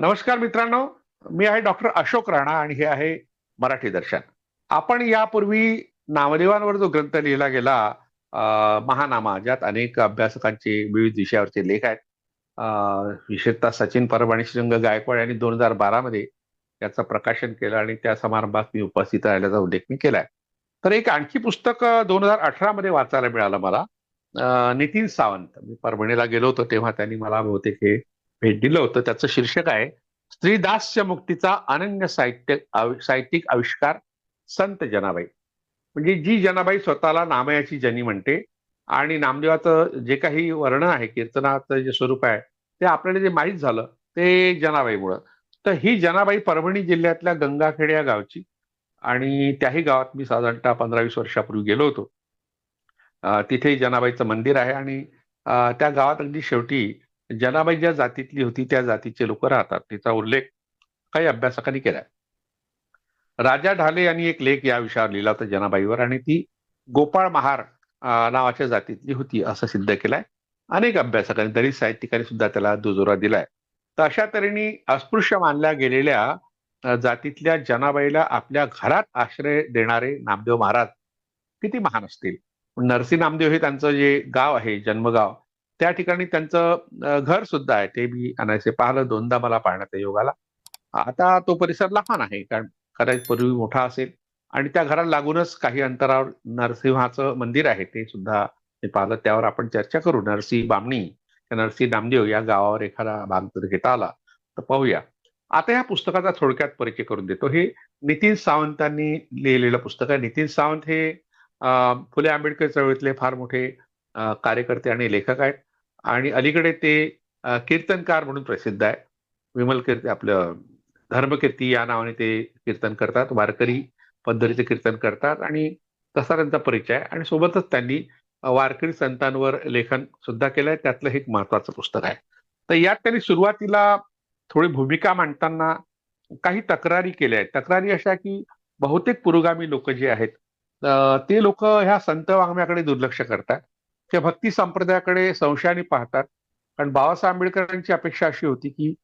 नमस्कार मित्रांनो मी आहे डॉक्टर अशोक राणा आणि हे आहे मराठी दर्शन. आपण यापूर्वी नामदेवांवर जो ग्रंथ लिहिला गेला महानामा ज्यात अनेक अभ्यासकांचे विविध विषयावरचे लेख आहेत. विशेषतः सचिन परब आणि श्रीरंग गायकवाड यांनी दोन हजार बारा मध्ये त्याचं प्रकाशन केलं आणि त्या समारंभात मी उपस्थित राहिल्याचा उल्लेख मी केलाय. तर एक आणखी पुस्तक दोन हजार अठरा मध्ये वाचायला मिळालं मला. नितीन सावंत. मी परभणीला गेलो होतो तेव्हा त्यांनी मला बहुतेक हे भेट दिलं होतं. त्याचं शीर्षक आहे स्त्रीदास्य मुक्तीचा अनन्य साहित्य साहित्यिक आविष्कार संत जनाबाई. म्हणजे जी जनाबाई स्वतःला नामयाची जनी म्हणते आणि नामदेवाचं जे काही वर्ण आहे कीर्तनाचं जे स्वरूप आहे ते आपल्याला जे माहीत झालं ते जनाबाईमुळं. तर ही जनाबाई परभणी जिल्ह्यातल्या गंगाखेड या गावची आणि त्याही गावात मी साधारणतः पंधरा वीस वर्षापूर्वी गेलो होतो. तिथे जनाबाईचं मंदिर आहे आणि त्या गावात अगदी शेवटी जनाबाई ज्या जातीतली होती त्या जातीचे लोक राहतात. तिचा उल्लेख काही अभ्यासकांनी केलाय. राजा ढाले यांनी एक लेख या विषयावर लिहिला होता जनाबाईवर आणि ती गोपाळ महार नावाच्या जातीतली होती असं सिद्ध केलंय. अनेक अभ्यासकांनी दलित साहित्यिकांनी सुद्धा त्याला दुजोरा दिलाय. तर अशा तऱ्हेने अस्पृश्य मानल्या गेलेल्या जातीतल्या जनाबाईला आपल्या घरात आश्रय देणारे नामदेव महाराज किती महान असतील. नरसी नामदेव हे त्यांचं जे गाव आहे जन्मगाव त्या ठिकाणी त्यांचं घर सुद्धा आहे. ते मी अनायसे पाहिलं दोनदा मला पाहण्यात योगाला आता तो परिसर लहान आहे कारण कदाचित पूर्वी मोठा असेल. आणि त्या घराला लागूनच काही अंतरावर नरसिंहाचं मंदिर आहे ते सुद्धा मी पाहिलं. त्यावर आपण चर्चा करू. नरसिंह बामणी नरसिंह नामदेव या गावावर एखादा भाग जर घेता आला तर पाहूया. आता या पुस्तकाचा थोडक्यात परिचय करून देतो. हे नितीन सावंतांनी लिहिलेलं पुस्तक आहे. नितीन सावंत हे फुले आंबेडकर चळवळीतले फार मोठे कार्यकर्ते आणि लेखक आहेत. आणि अलीकडे ते कीर्तनकार म्हणून प्रसिद्ध आहे. विमल कीर्ती आपलं धर्मकीर्ती या नावाने ते कीर्तन करतात. वारकरी पद्धतीचे कीर्तन करतात आणि तसा त्यांचा परिचय आहे. आणि सोबतच त्यांनी वारकरी संतांवर लेखन सुद्धा केलंय. त्यातलं एक महत्वाचं पुस्तक आहे. तर यात त्यांनी सुरुवातीला थोडी भूमिका मांडताना काही तक्रारी केल्या आहेत. तक्रारी अशा की बहुतेक पुरोगामी लोक जे आहेत ते लोक ह्या संत वाङ्म्याकडे दुर्लक्ष करतात. ते भक्ती संप्रदायाकडे संशयाने पाहतात. कारण बाबासाहेब आंबेडकरांची अपेक्षा अशी होती की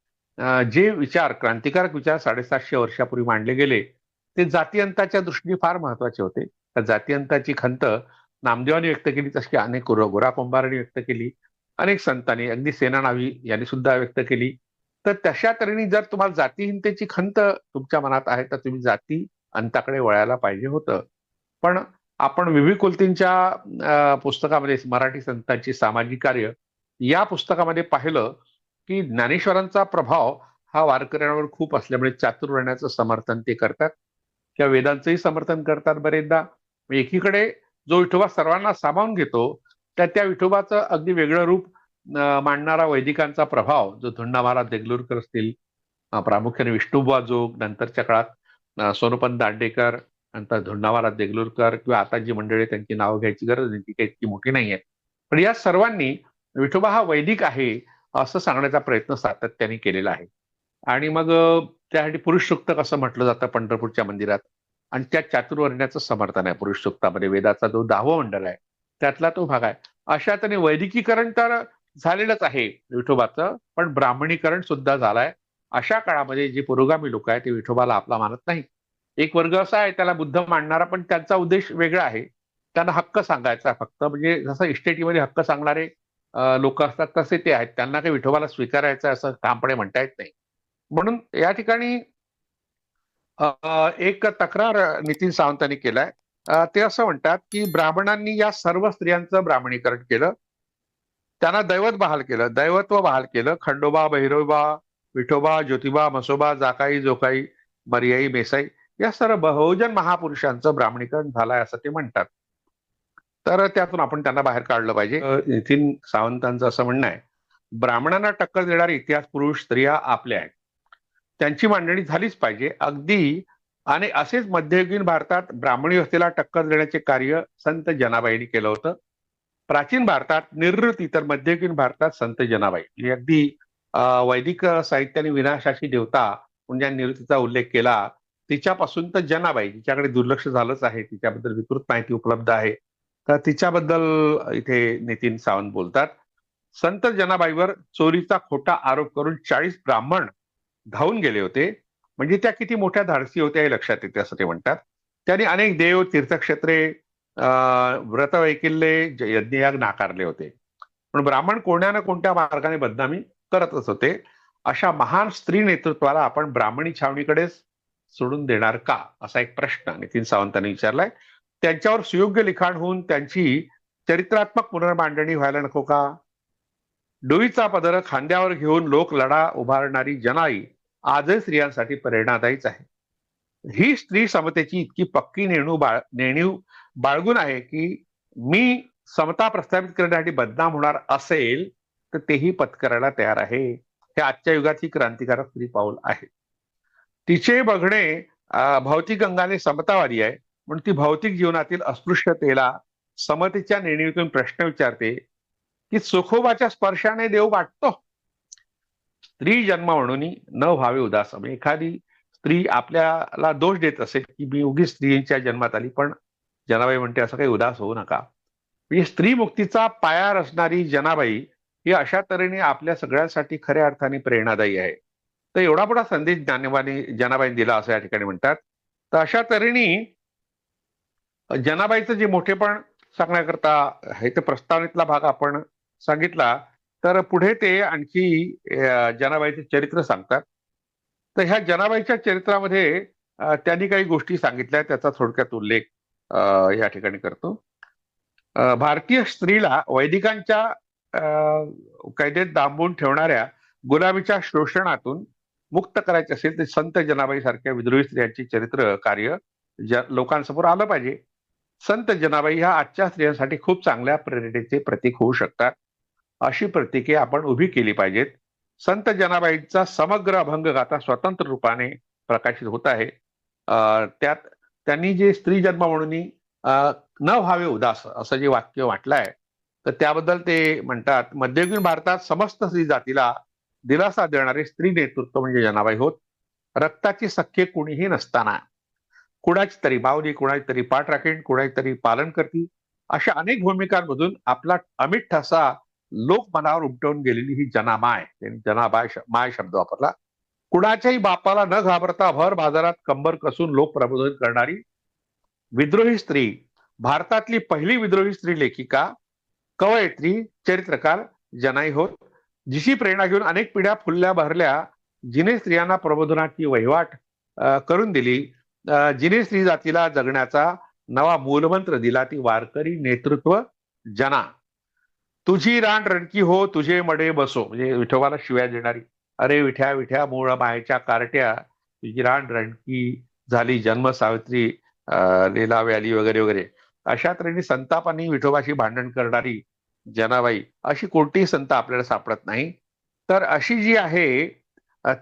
जे विचार क्रांतिकारक विचार साडेसातशे वर्षापूर्वी मांडले गेले ते जातीयंताच्या दृष्टीने फार महत्त्वाचे होते. त्या जातीयंताची खंत नामदेवानी व्यक्त केली तशी अनेक गोरा गोरा कुंभारांनी व्यक्त केली अनेक संतांनी अगदी सेना नावी यांनी सुद्धा व्यक्त केली. तर तशा तऱ्हेने जर तुम्हाला जातीहीनतेची खंत तुमच्या मनात आहे तर तुम्ही जाती अंताकडे वळायला पाहिजे होतं. पण आपण विवी कुलतींच्या पुस्तकामध्ये मराठी संतांची सामाजिक कार्य या पुस्तकामध्ये पाहिलं की ज्ञानेश्वरांचा प्रभाव हा वारकऱ्यांवर खूप असल्यामुळे चातुर्वर्ण्याचं समर्थन ते करतात. किंवा वेदांचंही समर्थन करतात बरेचदा. एकीकडे जो विठोबा सर्वांना सामावून घेतो त्या त्या विठोबाचं अगदी वेगळं रूप मांडणारा वैदिकांचा प्रभाव जो धुंडा महाराज देगलूरकर असतील प्रामुख्याने विष्णुबुवा जोग नंतरच्या काळात अ, सोनोपंत दांडेकर नंतर धुंडामारा देगलूरकर किंवा आता जी मंडळी त्यांची नावं घ्यायची गरज नाही ती काही इतकी मोठी नाही आहे. पण या सर्वांनी विठोबा हा वैदिक आहे असं सांगण्याचा प्रयत्न सातत्याने केलेला आहे. आणि मग त्यासाठी पुरुष सूक्त असं म्हटलं जातं पंढरपूरच्या मंदिरात. आणि त्या चातुर्वर्ण्याचं समर्थन आहे पुरुष सूक्तामध्ये. वेदाचा जो दहावं मंडळ आहे त्यातला तो भाग आहे. अशा त्याने वैदिकीकरण तर झालेलंच आहे विठोबाचं पण ब्राह्मणीकरण सुद्धा झालंय. अशा काळामध्ये जे पुरोगामी लोक आहेत ते विठोबाला आपला मानत नाही एक वर्ग असा आहे त्याला बुद्ध मांडणारा पण त्यांचा उद्देश वेगळा आहे. त्यांना हक्क सांगायचा फक्त. म्हणजे जसं इस्टेटीमध्ये हक्क सांगणारे लोक असतात तसे ते आहेत. त्यांना काही विठोबाला स्वीकारायचं असं ठामपणे म्हणता येत नाही. म्हणून या ठिकाणी एक तक्रार नितीन सावंतांनी केलाय. ते असं म्हणतात की ब्राह्मणांनी या सर्व स्त्रियांचं ब्राह्मणीकरण केलं. त्यांना दैवत बहाल केलं. दैवत्व बहाल केलं. खंडोबा भैरोबा विठोबा ज्योतिबा मसोबा जाकाई जोकाई मर्याई मेसाई. या सर्व बहुजन महापुरुषांचं ब्राह्मणीकरण झालंय असं ते म्हणतात. तर त्यातून आपण त्यांना बाहेर काढलं पाहिजे. नितीन सावंतांचं असं म्हणणं आहे ब्राह्मणांना टक्कर देणारे इतिहास पुरुष स्त्रिया आपल्या आहेत. त्यांची मांडणी झालीच पाहिजे. अगदी आणि असेच मध्ययुगीन भारतात ब्राह्मणी व्यवस्थेला टक्कर देण्याचे कार्य संत जनाबाईंनी केलं होतं. प्राचीन भारतात निर्वृत्ती तर मध्ययुगीन भारतात संत जनाबाई. म्हणजे अगदी वैदिक साहित्याने विनाशाची देवता म्हणजे ज्या निवृत्तीचा उल्लेख केला. तिच्यापासून तर जनाबाई तिच्याकडे दुर्लक्ष झालंच आहे तिच्याबद्दल विकृत माहिती उपलब्ध आहे. तर तिच्याबद्दल इथे नितीन सावंत बोलतात. संत जनाबाईवर चोरीचा खोटा आरोप करून चाळीस ब्राह्मण धावून गेले होते. म्हणजे त्या किती मोठ्या धाडसी होत्या हे लक्षात येते असं ते म्हणतात. त्यांनी अनेक देव तीर्थक्षेत्रे व्रत वैकिल्ले यज्ञयाग नाकारले होते. पण ब्राह्मण कोणत्या ना कोणत्या मार्गाने बदनामी करतच होते. अशा महान स्त्री नेतृत्वाला आपण ब्राह्मणी छावणीकडेच सोडून देणार का? असा एक प्रश्न नितीन सावंतांनी विचारलाय. त्यांच्यावर सुयोग्य लिखाण होऊन त्यांची चरित्रात्मक पुनर्मांडणी व्हायला नको का? डोईचा पदर खांद्यावर घेऊन लोक लढा उभारणारी जनाई आजही स्त्रियांसाठी प्रेरणादायीच आहे. ही स्त्री समतेची इतकी पक्की नेणू बाळ नेणीव बाळगून आहे की मी समता प्रस्थापित करण्यासाठी बदनाम होणार असेल तर तेही पत्करायला तयार आहे. हे आजच्या युगात ही क्रांतिकारक स्त्री पाऊल आहे. तिचे बघणे भौतिक अंगाने समतावादी आहे. म्हणून ती भौतिक जीवनातील अस्पृश्यतेला समतेच्या नेणीतून प्रश्न विचारते की सुखोबाच्या स्पर्शाने देव वाटतो? स्त्री जन्म म्हणून न व्हावे उदास. म्हणजे एखादी स्त्री आपल्याला दोष देत असेल की मी उगी स्त्रीच्या जन्मात आली पण जनाबाई म्हणते असं काही उदास होऊ नका. म्हणजे स्त्री मुक्तीचा पाया रचणारी जनाबाई ही अशा तऱ्हेने आपल्या सगळ्यांसाठी खऱ्या अर्थाने प्रेरणादायी आहे. तर एवढा मोठा संदेश ज्ञानबाई जनाबाई दिला असं या ठिकाणी म्हणतात. तर अशा तऱ्हेने जनाबाईचं जे मोठेपण सांगण्याकरता हे तर प्रस्तावनेतला भाग आपण सांगितला तर पुढे ते आणखी जनाबाईचे चरित्र सांगतात. तर ह्या जनाबाईच्या चरित्रामध्ये त्यांनी काही गोष्टी सांगितल्या त्याचा थोडक्यात उल्लेख या ठिकाणी करतो. भारतीय स्त्रीला वैदिकांच्या कैदेत दांबून ठेवणाऱ्या गुलामीच्या शोषणातून मुक्त करायचे असेल तर संत जनाबाई सारख्या विद्रोही स्त्रियांची चरित्र कार्य लोकांसमोर आलं पाहिजे. संत जनाबाई ह्या आजच्या स्त्रियांसाठी खूप चांगल्या प्रेरणेचे प्रतीक होऊ शकतात. अशी प्रतीके आपण उभी केली पाहिजेत. संत जनाबाईंचा समग्र अभंग गाथा स्वतंत्र रूपाने प्रकाशित होत आहे. त्यात त्यांनी जे स्त्री जन्म म्हणून न व्हावे उदास असं जे वाक्य वाटलं आहे तर त्याबद्दल ते म्हणतात मध्ययुगीन भारतात समस्त स्त्री जातीला दिलासा देणारे स्त्री नेतृत्व म्हणजे जनाबाई होत. रक्ताची सख्ये कुणीही नसताना. कुणाची तरी माऊली कुणाची तरी पाठ राखेन कुणाची तरी पालन करतील अशा अनेक भूमिकांमधून आपला अमित ठसा लोकमनावर उमटवून गेलेली ही जनामाय. त्यांनी जनाबाय माय शब्द वापरला. कुणाच्याही बापाला न घाबरता भर बाजारात कंबर कसून लोक प्रबोधन करणारी विद्रोही स्त्री. भारतातली पहिली विद्रोही स्त्री लेखिका कवयित्री चरित्रकार जनाई होत. जिशी प्रेरणा घेऊन अनेक पिढ्या फुलल्या भरल्या जिने स्त्रियांना प्रबोधनाची वहिवाट करून दिली. जिने स्त्री जातीला जगण्याचा नवा मूलमंत्र दिला ती वारकरी नेतृत्व जना. तुझी रान रणकी हो तुझे मडे बसो. म्हणजे विठोबाला शिव्या देणारी अरे विठ्या विठ्या मूळ मायेच्या कारट्या तुझी रान रणकी झाली जन्म सावित्री लीला व्याली वगैरे वगैरे. अशा तऱ्हेने संतापानी विठोबाशी भांडण करणारी जनाबाई अशी कोणतीही संत आपल्याला सापडत नाही. तर अशी जी आहे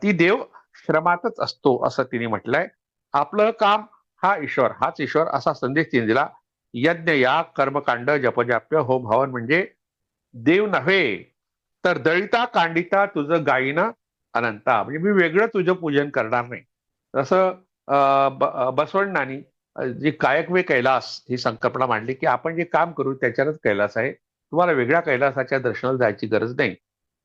ती देव श्रमातच असतो असं तिने म्हटलंय. आपलं काम हा ईश्वर हाच ईश्वर असा संदेश तिने दिला. यज्ञ या कर्मकांड जपजाप्य हो भावन म्हणजे देव नव्हे तर दळिता कांडिता तुझं गायीनं अनंता. म्हणजे मी वेगळं तुझं पूजन करणार नाही. तसं बसवण्णानी जी कायकवे कैलास ही संकल्पना मांडली की आपण जे काम करू त्याच्यातच कैलास आहे. तुम्हाला वेगळ्या कैलासाच्या दर्शनाला जायची गरज नाही.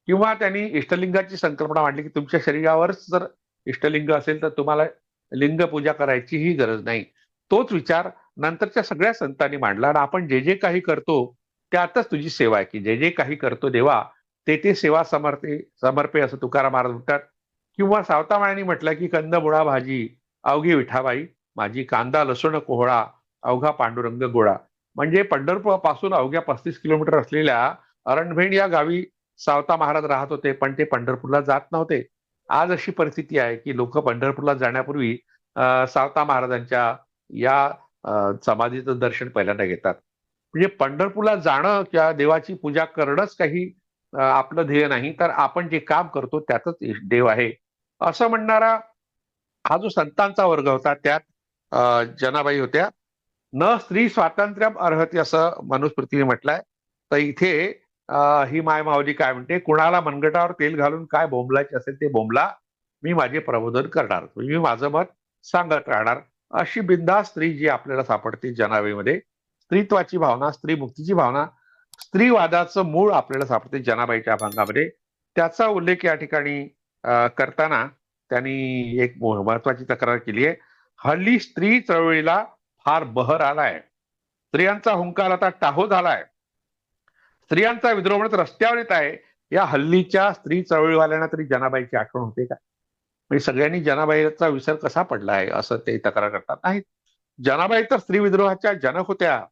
किंवा त्यांनी इष्टलिंगाची संकल्पना मांडली की तुमच्या शरीरावरच जर इष्टलिंग असेल तर तुम्हाला लिंग पूजा करायचीही गरज नाही. तोच विचार नंतरच्या सगळ्या संतांनी मांडला आणि आपण जे जे काही करतो त्यातच तुझी सेवा आहे की जे जे काही करतो देवा ते ते सेवा समर्पे समर्पे असं तुकाराम महाराज म्हणतात. किंवा सावतामाळ्यांनी म्हटलं की कंदमुळा भाजी अवघी विठाबाई माझी कांदा लसूण कोहळा अवघा पांडुरंग गोळा. म्हणजे पंढरपूरपासून अवघ्या पस्तीस किलोमीटर असलेल्या अरणभेण या गावी सावता महाराज राहत होते पण ते पंढरपूरला जात नव्हते. आज अशी परिस्थिती आहे की लोक पंढरपूरला जाण्यापूर्वी सावता महाराजांच्या या समाधीचं दर्शन पहिल्यांदा घेतात. म्हणजे पंढरपूरला जाणं किंवा देवाची पूजा करणंच काही आपलं ध्येय नाही तर आपण जे काम करतो त्यातच देव आहे. असं म्हणणारा हा जो संतांचा वर्ग होता त्यात जनाबाई होत्या. न स्त्री स्वातंत्र्य अर्हती असं मनुस्मृतीने म्हटलंय. तर इथे ही माय माऊली काय म्हणते कुणाला मनगटावर तेल घालून काय बोंबलायचे असेल ते बोंबला मी माझे प्रबोधन करणार. मी माझं मत सांगत राहणार. अशी बिंदा स्त्री जी आपल्याला सापडते जनाबाईमध्ये स्त्रीत्वाची भावना स्त्री मुक्तीची भावना स्त्रीवादाचं मूळ आपल्याला सापडते जनाबाईच्या अभंगामध्ये त्याचा उल्लेख या ठिकाणी करताना त्यांनी एक महत्वाची तक्रार केली आहे. हल्ली स्त्री चळवळीला फार बहर आलाय. स्त्रियांचा हुंकार आता टाहो झालाय. स्त्रियांचा विद्रोह म्हणत रस्त्यावर येत आहे. या हल्लीच्या स्त्री चळवळीवाल्यांना तरी जनाबाईची आठवण होते का? म्हणजे सगळ्यांनी जनाबाईचा विसर कसा पडला आहे? असं ते तक्रार करतात. नाही जनाबाई तर स्त्री विद्रोहाच्या जनक होत्या.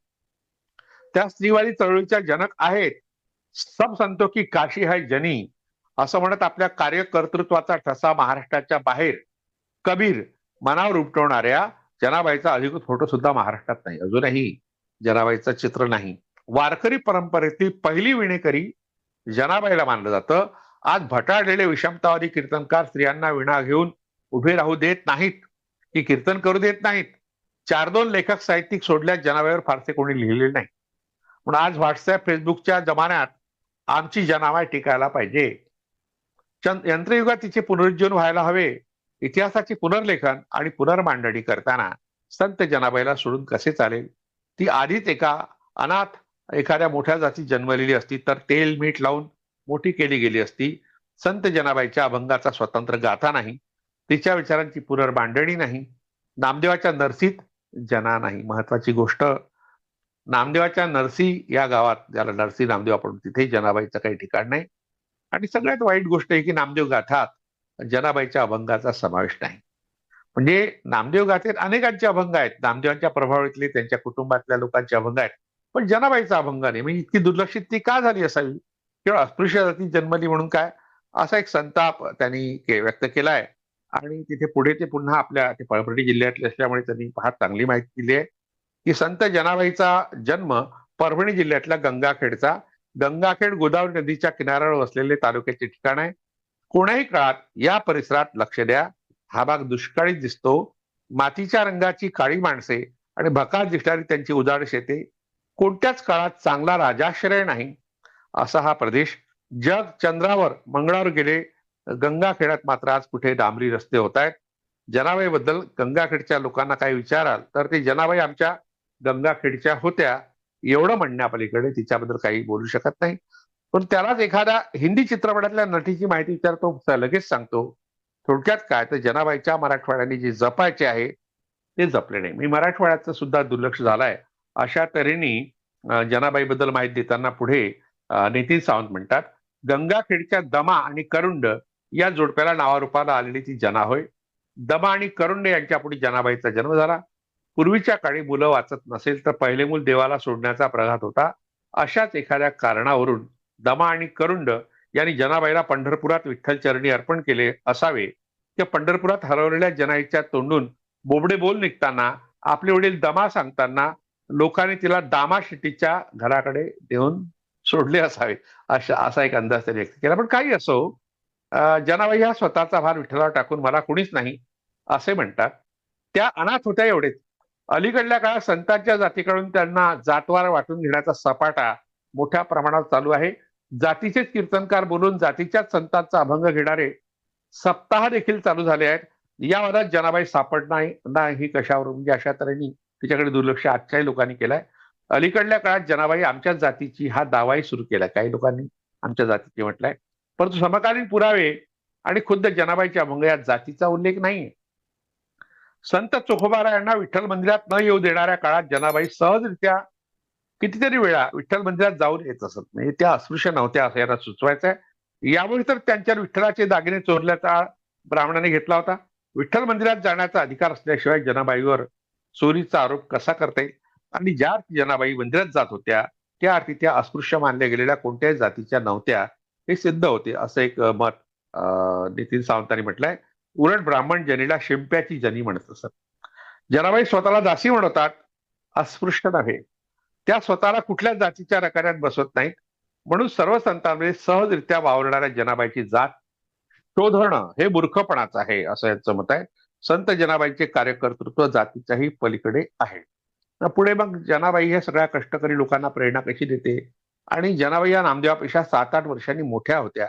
त्या स्त्रीवादी चळवळीच्या जनक आहेत. सब सांगतो की काशी है जनी. असं म्हणत आपल्या कार्यकर्तृत्वाचा ठसा महाराष्ट्राच्या बाहेर. कबीर मनावर उपटवणाऱ्या जनाबाईचा अधिकृत फोटो सुद्धा महाराष्ट्रात नाही अजूनही जनाबाईचं चित्र नाही. वारकरी परंपरेतील पहिली विणेकरी जनाबाईला मानलं जातं. आज भटाळलेले विषमतावादी कीर्तनकार स्त्रियांना विणा घेऊन उभे राहू देत नाहीत की कीर्तन करू देत नाहीत. चार दोन लेखक साहित्यिक सोडल्यास जनाबाईवर फारसे कोणी लिहिलेले नाही. म्हणून आज व्हॉट्सअप फेसबुकच्या जमान्यात आमची जनाबाई टिकायला पाहिजे. चंद यंत्रयुगात तिचे पुनरुज्जीवन व्हायला हवे. इतिहासाचे पुनर्लेखन आणि पुनर्मांडणी करताना संत जनाबाईला सोडून कसे चालेल? ती आधीच एका अनाथ एखाद्या मोठ्या जाती जन्मलेली असती तर तेल मीठ लावून मोठी केली गेली असती. संत जनाबाईच्या अभंगाचा स्वतंत्र गाथा नाही. तिच्या विचारांची पुनर्मांडणी नाही. नामदेवाच्या नरसीत जना नाही. महत्वाची गोष्ट नामदेवाच्या नरसी या गावात ज्याला नरसी नामदेव आपण तिथे जनाबाईचं काही ठिकाण नाही. आणि सगळ्यात वाईट गोष्ट आहे की नामदेव गाथात जनाबाईच्या अभंगाचा समावेश नाही. म्हणजे नामदेव गाथेत अनेकांचे अभंग आहेत. नामदेवांच्या प्रभावातले त्यांच्या कुटुंबातल्या लोकांचे अभंग आहेत. पण जनाबाईचा अभंग नाही. म्हणजे इतकी दुर्लक्षित ती का झाली असावी? किंवा अस्पृश्य जाती जन्मली म्हणून काय? असा एक संताप त्यांनी के- व्यक्त केलाय. आणि तिथे पुढे ते पुन्हा आपल्या ते पळपटी जिल्ह्यातले असल्यामुळे त्यांनी फार चांगली माहिती दिली आहे. की संत जनाबाईचा जन्म परभणी जिल्ह्यातल्या गंगाखेडचा. गंगाखेड गोदावरी नदीच्या किनाऱ्यावर वसलेले तालुक्याचे ठिकाण आहे. कोणाही काळात या परिसरात लक्ष द्या. हा भाग दुष्काळी दिसतो. मातीच्या रंगाची काळी माणसे आणि भकास दिसणारी त्यांची उजाड शेते. कोणत्याच काळात चांगला राजाश्रय नाही. असा हा प्रदेश जग चंद्रावर मंगळावर गेले. गंगाखेड्यात मात्र आज कुठे डांबरी रस्ते होत आहेत. जनाबाईबद्दल गंगाखेडच्या लोकांना काही विचाराल तर ते जनाबाई आमच्या गंगाखेडच्या होत्या. एवढं म्हणण्यापलीकडे तिच्याबद्दल काही बोलू शकत नाही. पण त्यालाच एखाद्या हिंदी चित्रपटातल्या नटीची माहिती विचारतो लगेच सांगतो थोडक्यात काय? तर जनाबाईच्या मराठवाड्याने जे जपायचे आहे ते जपले नाही. मी मराठवाड्याचं सुद्धा दुर्लक्ष झालंय. अशा तऱ्हेने जनाबाई जनाबाईबद्दल माहिती देताना पुढे नितीन सावंत म्हणतात गंगाखेडच्या दमा आणि करुंड या जोडप्याला नावारूपाला आलेली ती जना होय. दमा आणि करुंड यांच्या पुढे जनाबाईचा जन्म झाला. पूर्वीच्या काळी मुलं वाचत नसेल तर पहिले मूल देवाला सोडण्याचा प्रघात होता. अशाच एखाद्या कारणावरून दमा आणि करुंड यांनी जनाबाईला पंढरपुरात विठ्ठल चरणी अर्पण केले असावे. त्या पंढरपुरात हरवलेल्या जनाईच्या तोंडून बोबडे बोल निघताना आपले वडील दमा सांगताना लोकांनी तिला दामा शेट्टीच्या घराकडे देऊन सोडले असावे. अशा असा एक अंदाज त्यांनी व्यक्त केला. पण काही असो जनाबाई हा स्वतःचा भार विठ्ठलावर टाकून मला कुणीच नाही असे म्हणतात. त्या अनाथ होत्या एवढेच. अलीकडल्या काळात संतांच्या जातीकडून त्यांना जातवार वाटून घेण्याचा सपाटा मोठ्या प्रमाणात चालू आहे. जातीचेच कीर्तनकार बोलून जातीच्याच संतांचा अभंग घेणारे सप्ताह देखील चालू झाले आहेत. या वादात जनाबाई सापडणार नाही कशावर म्हणजे अशा तऱ्हेने तिच्याकडे दुर्लक्ष आजच्याही लोकांनी केलंय. अलीकडल्या काळात जनाबाई आमच्याच जातीची हा दावाही सुरू केला काही लोकांनी आमच्या जातीची म्हटलंय. परंतु समकालीन पुरावे आणि खुद्द जनाबाईच्या अभंग यात जातीचा उल्लेख नाहीये. संत चोखोबारा यांना विठ्ठल मंदिरात न येऊ देणाऱ्या काळात जनाबाई सहजरित्या कितीतरी वेळा विठ्ठल मंदिरात जाऊन येत असत. म्हणजे त्या अस्पृश्य नव्हत्या असं यांना सुचवायचं आहे यावेळी तर त्यांच्यावर विठ्ठलाचे दागिने चोरल्याचा ब्राह्मणाने घेतला होता. विठ्ठल मंदिरात जाण्याचा अधिकार असल्याशिवाय जनाबाईवर चोरीचा आरोप कसा करता येईल? आणि ज्या अर्थी जनाबाई मंदिरात जात होत्या त्या अर्थी त्या अस्पृश्य मानल्या गेलेल्या कोणत्याही जातीच्या नव्हत्या हे सिद्ध होते असं एक मत अं, नितीन सावंतांनी म्हटलंय. उलट ब्राह्मण जनीला शिंप्याची जनी म्हणत असत. जनाबाई स्वतःला दासी म्हणतात अस्पृश्य नव्हे. त्या स्वतःला कुठल्याच जातीच्या रकान्यात बसवत नाहीत. म्हणून सर्व संतांमध्ये सहजरित्या वावरणाऱ्या जनाबाईची जात शोधणं हे मूर्खपणाच आहे असं यांचं मत आहे. संत जनाबाईचे कार्यकर्तृत्व जातीच्याही पलीकडे आहे. पुढे मग जनाबाई ह्या सगळ्या कष्टकरी लोकांना प्रेरणा कशी देते? आणि जनाबाई या नामदेवापेक्षा सात आठ वर्षांनी मोठ्या होत्या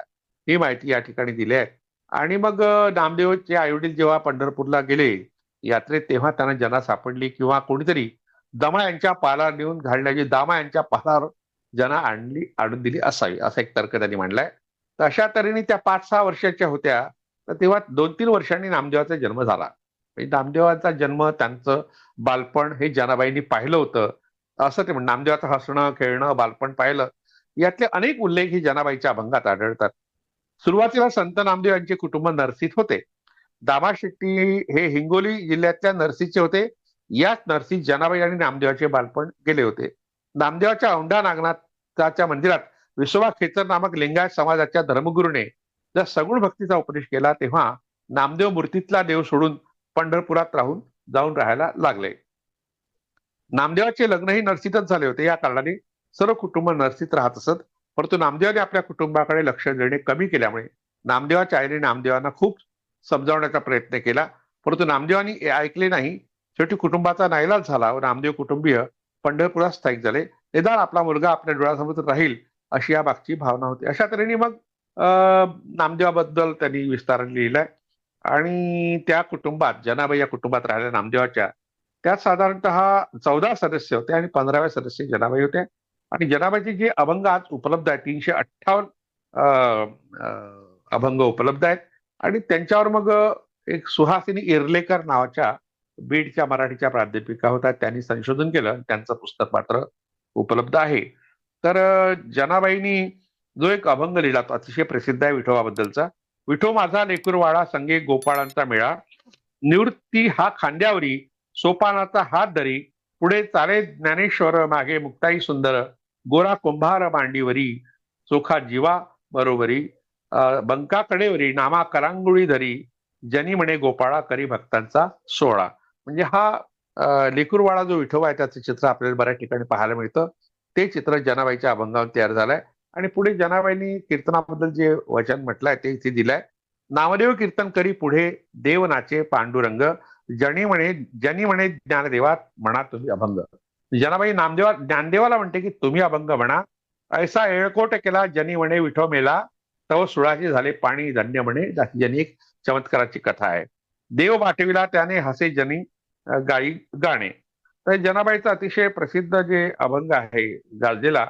ही माहिती या ठिकाणी दिली आहे. आणि मग नामदेवचे आईवडील जेव्हा पंढरपूरला गेले यात्रेत तेव्हा त्यांना जना सापडली किंवा कोणीतरी दमा यांच्या पाला नेऊन घालण्याची दामा यांच्या पालावर जना आणली आणून दिली असावी असा एक तर्क त्यांनी मांडलाय. तर अशा तऱ्हेने त्या पाच सहा वर्षाच्या होत्या. तर तेव्हा दोन तीन वर्षांनी नामदेवाचा जन्म झाला. म्हणजे नामदेवाचा जन्म त्यांचं बालपण हे जनाबाईंनी पाहिलं होतं. असं ते म्हण नामदेवाचं हसणं खेळणं बालपण पाहिलं. यातले अनेक उल्लेख हे जनाबाईच्या अभंगात आढळतात. सुरुवातीला संत नामदेव यांचे कुटुंब नरसीत होते. दामा शेट्टी हे हिंगोली जिल्ह्यातल्या नरसीचे होते. याच नरसीत जनाबाई आणि नामदेवाचे बालपण गेले होते. नामदेवाच्या औंढा नागनाथाच्या मंदिरात विसोबा खेचर नामक लिंगायत समाजाच्या धर्मगुरूने जर सगुण भक्तीचा उपदेश केला तेव्हा नामदेव मूर्तीतला देव सोडून पंढरपुरात राहून जाऊन राहायला लागले. नामदेवाचे लग्नही नरसीतच झाले होते. या कारणाने सर्व कुटुंब नरसीत राहत असत. परंतु नामदेवाने आपल्या कुटुंबाकडे लक्ष देणे कमी केल्यामुळे नामदेवाच्या आईने नामदेवांना खूप समजावण्याचा प्रयत्न केला. परंतु नामदेवांनी हे ऐकले नाही. शेवटी कुटुंबाचा नाईलाज झाला व नामदेव कुटुंबीय पंढरपुरात स्थायिक झाले. निदान आपला मुलगा आपल्या डोळ्यासमोर राहील अशी या मागची भावना होती. अशा तऱ्हेने मग अं, नामदेवाबद्दल त्यांनी विस्ताराने लिहिलंय. आणि त्या कुटुंबात जनाबाई या कुटुंबात राहिल्या नामदेवाच्या. त्यात साधारणतः चौदा सदस्य होते आणि पंधराव्या सदस्य जनाबाई होते आणि जनाबाईचे जे अभंग आज उपलब्ध आहेत तीनशे अठ्ठावन्न अभंग उपलब्ध आहेत. आणि त्यांच्यावर मग एक सुहासिनी इर्लेकर नावाच्या बीडच्या मराठीच्या प्राध्यापिका होत्या त्यांनी संशोधन केलं. त्यांचं पुस्तक मात्र उपलब्ध आहे. तर जनाबाईंनी जो एक अभंग लिहिला तो अतिशय प्रसिद्ध आहे विठोबाबद्दलचा. विठो माझा लेकुरवाडा संगे गोपाळांचा मेळा. निवृत्ती हा खांद्यावरी सोपानाचा हात धरी. पुढे चाले ज्ञानेश्वर मागे मुक्ताई सुंदर. गोरा कुंभार मांडीवरी चोखा जीवा बरोबरी. बंका कडेवरी नामा करांगुळी धरी. जनी म्हणे गोपाळा करी भक्तांचा सोहळा. म्हणजे हा अ, लेकुरवाडा जो विठोबा आहे त्याचं चित्र आपल्याला बऱ्याच ठिकाणी पाहायला मिळतं. ते चित्र जनाबाईच्या अभंगावर तयार झालंय. आणि पुढे जनाबाईंनी कीर्तनाबद्दल जे वचन म्हटलंय ते इथे दिलंय. नामदेव कीर्तन करी पुढे देव नाचे पांडुरंग. जनी म्हणे जनी म्हणे ज्ञानदेवा म्हणा तुम्ही अभंग. जनाबाई नामदेवा ज्ञानदेवाला म्हणते की तुम्ही अभंग म्हणा. ऐसा एळकोट केला जनी म्हणे विठो मेला तव सुळाचे झाले पाणी धन्य म्हणे. जनी एक चमत्काराची कथा आहे. देव पाठविला त्याने हसे जनी गायी गाई गाणे. तर जनाबाईचं अतिशय प्रसिद्ध जे अभंग आहे गाजलेला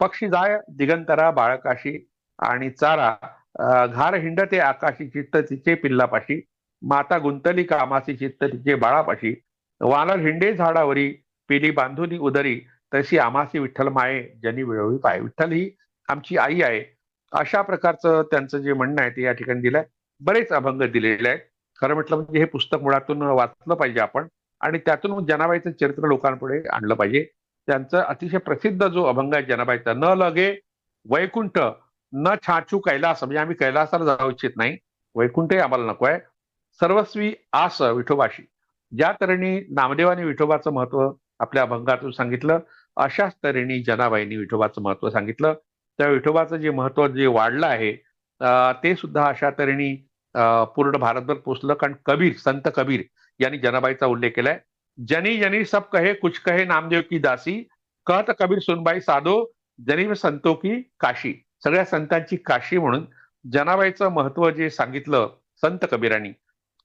पक्षी जाय दिगंतरा बाळकाशी आणि चारा घार घार हिंडते आकाशी चित्त तिचे पिल्लापाशी माता गुंतली कामासी चित्त तिचे बाळापाशी वानर हिंडे झाडावरी पिली बांधुनी उदरी तशी आमासी विठ्ठल माये जनी वेळोवी पाय विठ्ठल ही आमची आई आहे. अशा प्रकारचं त्यांचं जे म्हणणं आहे ते या ठिकाणी दिलंय. बरेच अभंग दिलेले आहेत. खरं म्हटलं म्हणजे हे पुस्तक मुळातून वाचलं पाहिजे आपण आणि त्यातून जनाबाईचं चरित्र लोकांपुढे आणलं पाहिजे. त्यांचं अतिशय प्रसिद्ध जो अभंग आहे जनाबाईचा न लगे वैकुंठ न छाछू कैलास म्हणजे आम्ही कैलासाला जाऊ इच्छित नाही. वैकुंठही आम्हाला नको आहे. सर्वस्वी आस विठोबाशी. ज्या तऱ्हेने नामदेवाने विठोबाचं महत्त्व आपल्या अभंगातून सांगितलं अशाच तऱ्हेने जनाबाईंनी विठोबाचं महत्त्व सांगितलं. त्या विठोबाचं जे महत्त्व जे वाढलं आहे ते सुद्धा अशा तऱ्हेने पूर्ण भारतभर पोचलं. कारण कबीर संत कबीर यांनी जनाबाईचा उल्लेख केलाय. जनी जनी सब कहे कुछ कहे नामदेव की दासी. कहत कबीर सुनबाई साधो जनी संतो की काशी. सगळ्या संतांची काशी म्हणून जनाबाईचं महत्त्व जे सांगितलं संत कबीरांनी.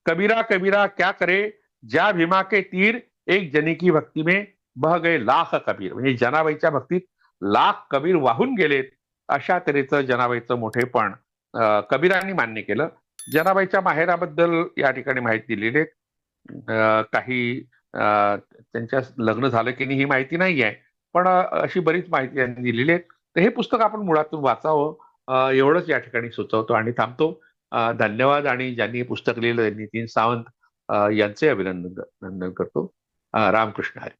कबीरा कबीरा क्या करे? ज्या भीमा के तीर एक जनी की भक्ती में बह गए लाख कबीर. म्हणजे जनाबाईच्या भक्तीत लाख कबीर वाहून गेलेत अशा तऱ्हेचं जनाबाईचं मोठेपण अं, कबीरांनी मान्य केलं. जनाबाईच्या माहेराबद्दल या ठिकाणी माहिती दिलेली आहे. काही त्यांच्या लग्न झालं की नाही ही माहिती नाही आहे. पण अशी बरीच माहिती त्यांनी दिलेली आहे. तर हे पुस्तक आपण मुळातून वाचावं. एवढंच या ठिकाणी सुचवतो आणि थांबतो. धन्यवाद आणि ज्यांनी पुस्तक लिहिलं नितीन सावंत यांचे अभिनंदन करतो. रामकृष्ण हरी.